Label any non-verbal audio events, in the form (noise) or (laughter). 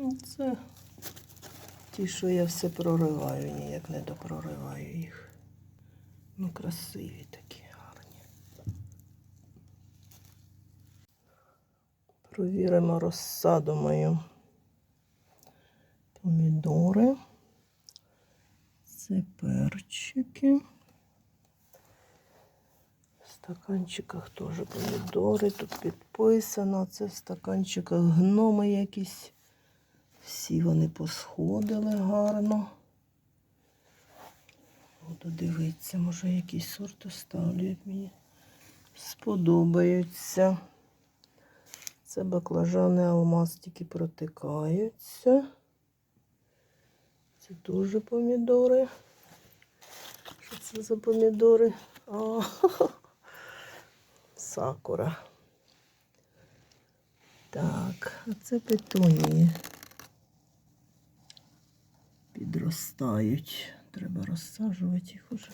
Ну, Це ті, що я все прориваю, ніяк не допрориваю їх. Ну, красиві такі гарні. Провіримо розсаду мою. Помідори. Це перчики. В стаканчиках теж помідори. Тут підписано. Це в стаканчиках гноми якісь. Всі вони посходили гарно. Буду дивитися, може якийсь сорт оставлю, як мені сподобаються. Це баклажани алмаз тільки протикаються. Це дуже помідори. Що це за помідори? А, (laughs) сакура. Так, а це петунії. Підростають. Треба розсаджувати їх уже.